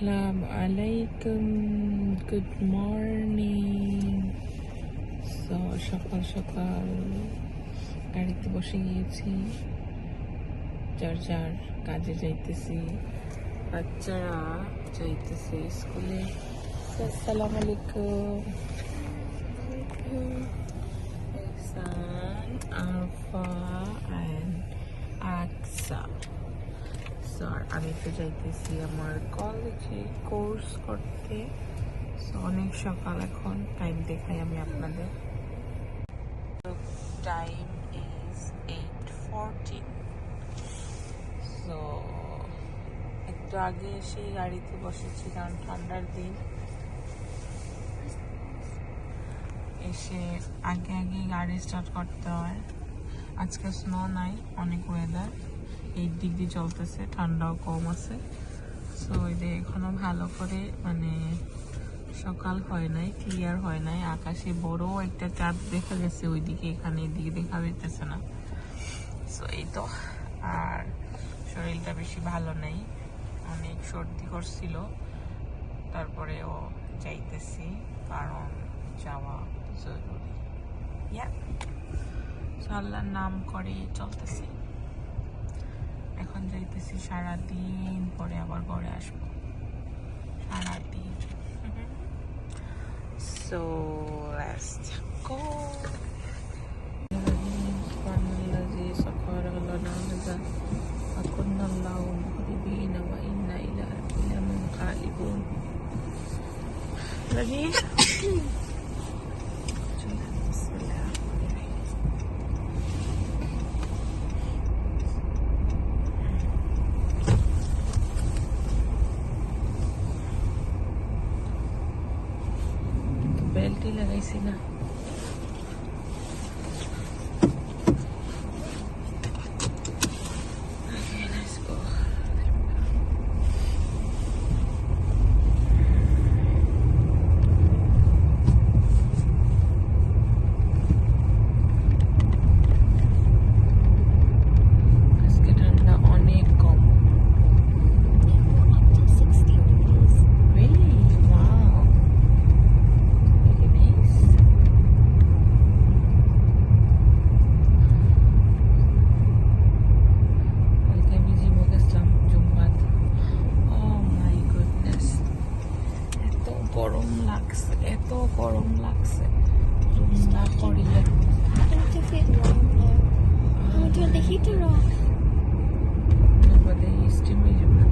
আসসালামু আলাইকুম good morning so সকাল সকাল গাড়িতে বসে গিয়েছি। যার যার কাজে যাইতেছি। বাচ্চারা যাইতেছে স্কুলে। আসসালামু আলাইকুম। So, আর আমি তো যাইতেছি আমার কলেজে কোর্স করতে। So, অনেক সকাল এখন টাইম দেখাই আমি আপনাদের। Time is eight fourteen so একটু আগে এসে গাড়িতে বসেছি কারণ ঠান্ডার দিন। এসে আগে আগে গাড়ি স্টার্ট করতে হয়। আজকে স্নো নাই অনেক ওয়েদার এইট ডিগ্রি চলতেছে, ঠান্ডাও কম আছে। সো ওই যে এখনও ভালো করে মানে সকাল হয় নাই ক্লিয়ার হয় নাই, আকাশে বড় একটা চাঁদ দেখা গেছে ওইদিকে, এখানে এদিকে দেখা যেতেছে না। সো এই তো। আর শরীরটা বেশি ভালো নেই, অনেক সর্দি করছিল। তারপরেও যাইতেছি, কারণ যাওয়া জরুরি। আল্লাহর নাম করে চলতেছি। এখন যাইতেছি সারাদিন পরে আবার ঘরে আসবো সারাদিন so let's go الذي سخر لنا هذا وكنا الله مهربين وإنا إلى ربنا منقلبون Ready? Cristina. লাগছে এত গরম লাগছে। জুম্মা করিলে। দেখি you feel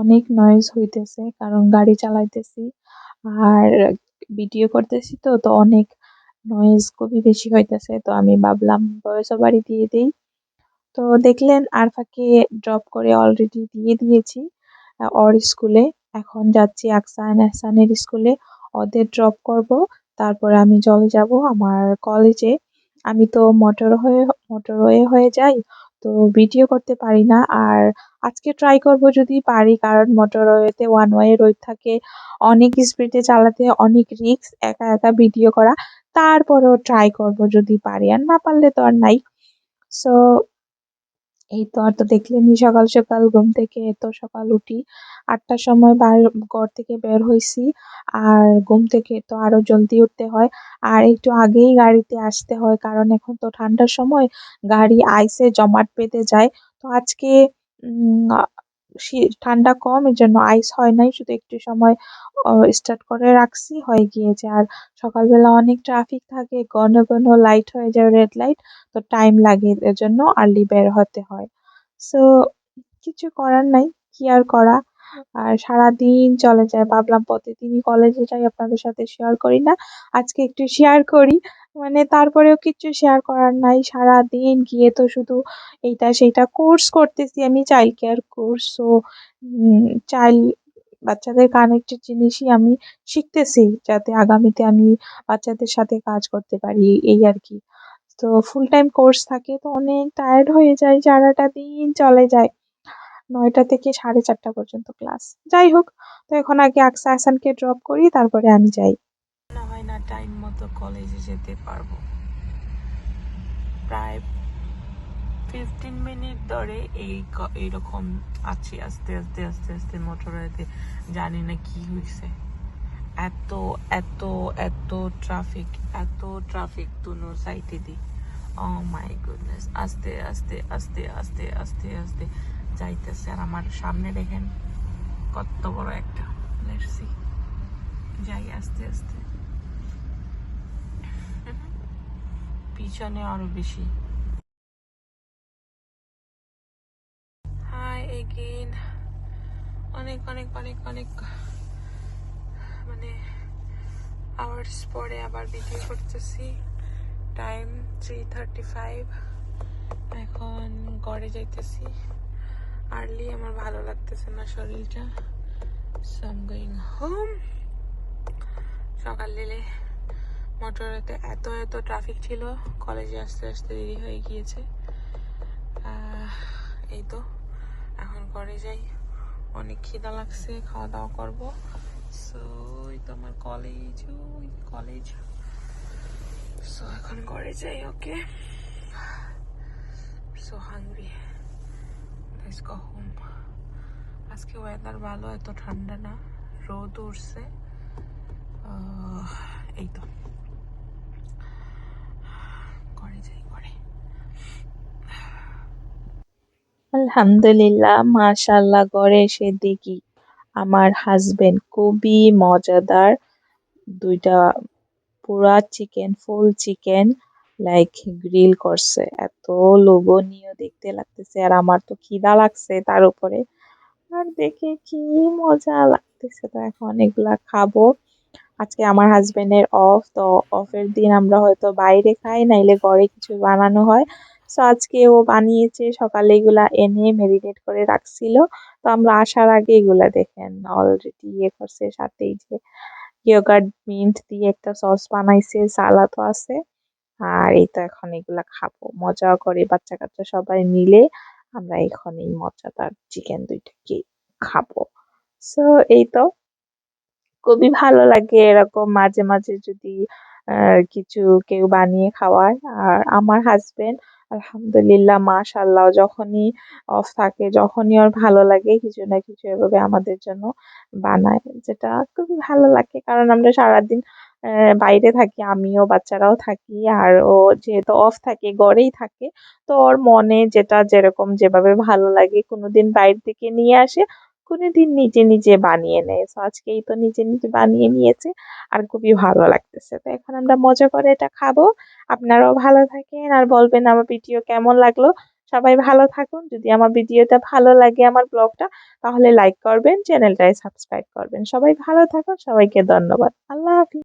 অনেক নয়েজ হইতেছে, কারণ গাড়ি চালাইতেছি আর ভিডিও করতেছি তো তো অনেক নয়েজ খুবই বেশি হইতেছে। তো আমি ভাবলাম ভয়েস ওভারই দিয়ে দেই। তো দেখলেন আরফাকে ড্রপ করে অলরেডি দিয়ে দিয়েছি ওর স্কুলে এখন যাচ্ছি আকসান এহসানের স্কুলে ওদের ড্রপ করব, তারপরে আমি চলে যাব আমার কলেজে আমি তো মোটর হয়ে মোটরওয়ে হয়ে যাই। তো ভিডিও করতে পারি না। আর আজকে ট্রাই করব যদি পারি, কারণ মোটরওয়েতে ওয়ান ওয়ে রোড থাকে, অনেক স্পিডে চালাতে, অনেক রিস্ক একা একা ভিডিও করা। তারপরেও ট্রাই করব যদি পারি, আর না পারলে তো আর নাই। সো এই তো আর তো দেখলেনি সকাল সকাল ঘুম থেকে এত সকাল উঠি। আটটার সময় বার, ঘর থেকে বের হইছি আর ঘুম থেকে তো আরও জলদি উঠতে হয়। আর একটু আগেই গাড়িতে আসতে হয় কারণ এখন তো ঠান্ডার সময় গাড়ি আইসে জমাট বেঁধে যায়। তো আজকে ঠান্ডা কম এর জন্য আইস হয় নাই। শুধু একটু সময় স্টার্ট করে রাখছি, হয়ে গিয়েছে। আর সকালবেলা অনেক ট্রাফিক থাকে, ঘন ঘন লাইট হয়ে যায় রেড লাইট তো টাইম লাগে এর জন্য আর্লি বের হতে হয়। সো কিছু করার নাই, কি আর করা? আর সারাদিন চলে যায়, ভাবলাম প্রতিদিনই কলেজে যাই, আপনাদের সাথে শেয়ার করি না। আজকে একটু শেয়ার করি। মানে তারপরেও কিছু শেয়ার করার নাই। সারাদিন গিয়ে তো শুধু এইটা সেইটা কোর্স করতেছি আমি child care course so child বাচ্চাদের কানেক্টেড জিনিসই আমি শিখতেছি যাতে আগামীতে আমি বাচ্চাদের সাথে কাজ করতে পারি, এই আর কি। তো ফুল টাইম কোর্স থাকে তো অনেক টায়ার্ড হয়ে যায়, সারাটা দিন চলে যায়। নয়টা থেকে সাড়ে চারটা পর্যন্ত ক্লাস যাই হোক, তো এখন আগে আকসা হাসানকে ড্রপ করি, তারপরে আমি যাই। টাইম মতো কলেজে যেতে পারব। প্রায় ফিফটিন মিনিট ধরে এই এইরকম আছি আস্তে আস্তে আস্তে আস্তে, মোটরওয়েতে। জানি না কি হয়েছে এত এত এত ট্রাফিক এত ট্রাফিক দুনো সাইডে দি। ও মাই গুডনেস আস্তে আস্তে আস্তে আস্তে আস্তে আস্তে যাইতেছে। আর আমার সামনে দেখেন কত বড় একটা। লেটস যাই আস্তে আস্তে। পিছনে আরও বেশি। হাই এগেইন অনেক অনেক অনেক অনেক মানে আওয়ার্স পরে আবার ভিডিও করতেছি। টাইম থ্রি থার্টি ফাইভ এখন ঘরে যাইতেছি। আর্লি আমার ভালো লাগতেছে না শরীরটা। সো আম গোয়িং হোম সকাল দিলে মোটরেতে এত এত ট্রাফিক ছিল কলেজে আসতে আসতে দেরি হয়ে গিয়েছে। এই তো, এখন ঘরে যাই। অনেক খিদা লাগছে খাওয়া দাওয়া করব। সো এই তো আমার কলেজ ওই কলেজ সো এখন ঘরে যাই ওকে সো হাংরি লেটস আজকে ওয়েদার ভালো, এত ঠান্ডা না। রোদ উঠছে। এই তো ঘরে যাই ঘরে আলহামদুলিল্লাহ মাশাল্লাহ ঘরে এসে দেখি আমার হাজবেন্ড খুবই মজাদার। দুইটা পুরা chicken full chicken like grill করছে। এত লোভনীয় দেখতে লাগতেছে আর আমার তো খিদা লাগছে তার উপরে। আর দেখে কি মজা লাগতেছে। তো এখন এগুলা খাব। আজকে আমার হাজবেন্ডের অফ তো অফের দিন আমরা হয়তো বাইরে খাই, নাইলে ঘরে কিছু বানানো হয়। তো আজকে ও বানিয়েছে, সকালে এগুলা এনে মেরিনেট করে রাখছিল। তো আমরা আসার আগে এগুলা দেখেন অলরেডি ইয়ে করছে, সাথে এই যে ইয়োগার্ট মিন্ট দিয়ে একটা সস বানাইছে সালাদও আছে। আর এই তো এখন এগুলা খাব। মজা করে বাচ্চা কাচ্চা সবাই মিলে আমরা এখন এই মজাদার চিকেন দুইটাকে খাব। সো এই তো। খুবই ভালো লাগে এরকম মাঝে মাঝে যদি কিছু কেউ বানিয়ে খাওয়ায়। আর আমার হাজবেন্ড আলহামদুলিল্লাহ মাশাল্লাহ যখনই অফ থাকে, যখনই ওর ভালো লাগে, কিছু না কিছু এভাবে আমাদের জন্য বানায়, যেটা খুবই ভালো লাগে। কারণ আমরা সারাদিন বাইরে থাকি, আমিও বাচ্চারাও থাকি, আর ও যেহেতু অফ থাকে, ঘরেই থাকে, তো ওর মনে যেটা যেরকম যেভাবে ভালো লাগে, কোনোদিন বাইরে থেকে নিয়ে আসে কোনোদিন নিজে নিজে বানিয়ে নেয়। তো আজকেই তো নিজে নিজে বানিয়ে নিয়েছে আর খুবই ভালো লাগতেছে। তো এখন আমরা মজা করে এটা খাব। আপনারাও ভালো থাকেন আর বলবেন আমার ভিডিও কেমন লাগল। সবাই ভালো থাকুন। যদি আমার ভিডিওটা ভালো লাগে আমার ব্লগটা, তাহলে লাইক করবেন, চ্যানেলটায় সাবস্ক্রাইব করবেন। সবাই ভালো থাকুন। সবাইকে ধন্যবাদ। আল্লাহ হাফিজ।